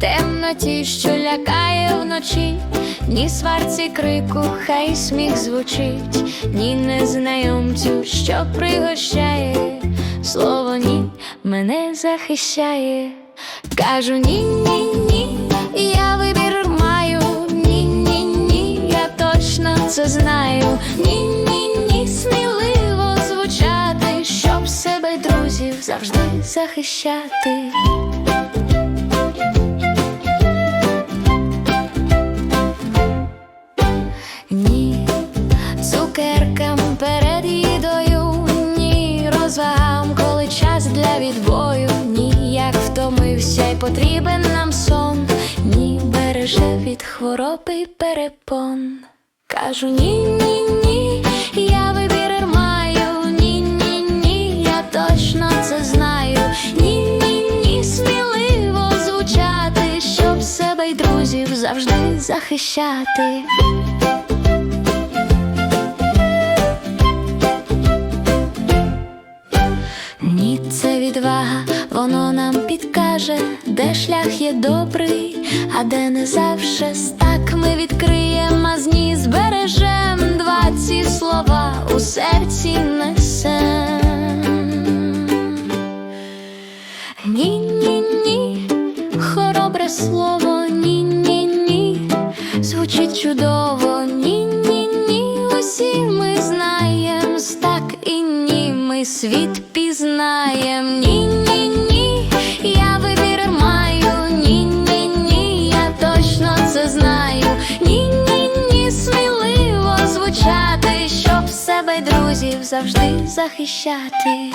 темноті, що лякає вночі, ні сварці крику, хай сміх звучить, ні незнайомцю, що пригощає, слово ні мене захищає. Кажу ні, ні, ні, я вибір маю, ні, ні, ні, я точно це знаю. Ні, ні, ні, сміливо звучати, щоб себе друзів завжди захищати. Перед їдою, ні, розвагам, коли час для відбою, ні, як втомився й потрібен нам сон, ні, береже від хвороб і перепон. Кажу ні, ні, ні, я вибір маю, ні, ні, ні, я точно це знаю. Ні, ні, ні, сміливо звучати, щоб себе й друзів завжди захищати. Ні, це відвага, воно нам підкаже, де шлях є добрий, а де не завше так ми відкриєм, а з збережем два ці слова у серці несем. Ні, ні, ні, хоробре слово, ні, ні, ні, звучить чудово, світ пізнаєм, ні, ні, ні, я вибір маю, ні, ні, ні, я точно це знаю, ні, ні, ні, сміливо звучати, щоб себе й друзів завжди захищати.